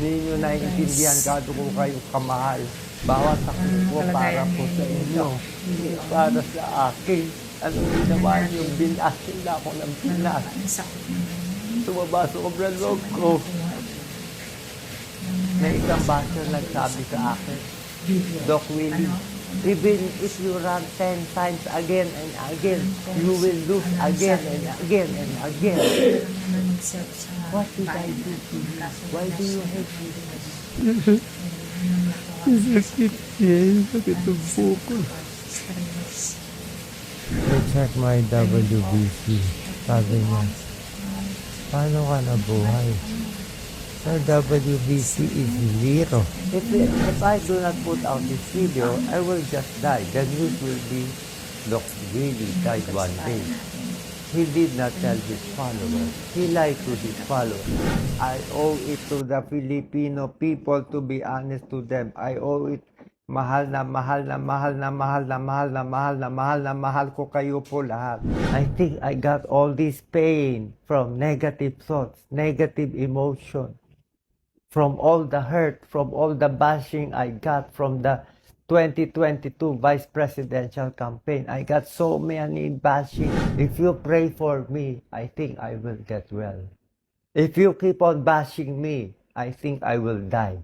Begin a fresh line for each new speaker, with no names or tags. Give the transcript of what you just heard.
Hindi nyo naiintindihan gaano ko kayo kamahal. Bawat sakit ko para po sa inyo. Para sa akin. Anong ginawa niyo? Binasin na ako ng binas. Tumaba sobrang loob ko. May isang baso nagsabi sa akin, Doc Willie, even if you run 10 times again and again, you will lose again and again and again. What did I do to you? Why do you hate me?
Sakit yan. Sakit ang buko.
Check my WBC. Sabi niya, paano ka nabuhay? WBC is zero. If, if I do not put out this video, I will just die. The news will be, look, really died one day. He did not tell his followers. He lied to his followers. I owe it to the Filipino people to be honest to them. I owe it mahal na mahal na mahal na mahal na mahal na mahal na mahal na mahal ko kayo po lahat. I think I got all this pain from negative thoughts, negative emotion, from all the hurt, from all the bashing I got from the 2022 vice presidential campaign. I got so many bashing. If you pray for me, I think I will get well. If you keep on bashing me, I think I will die.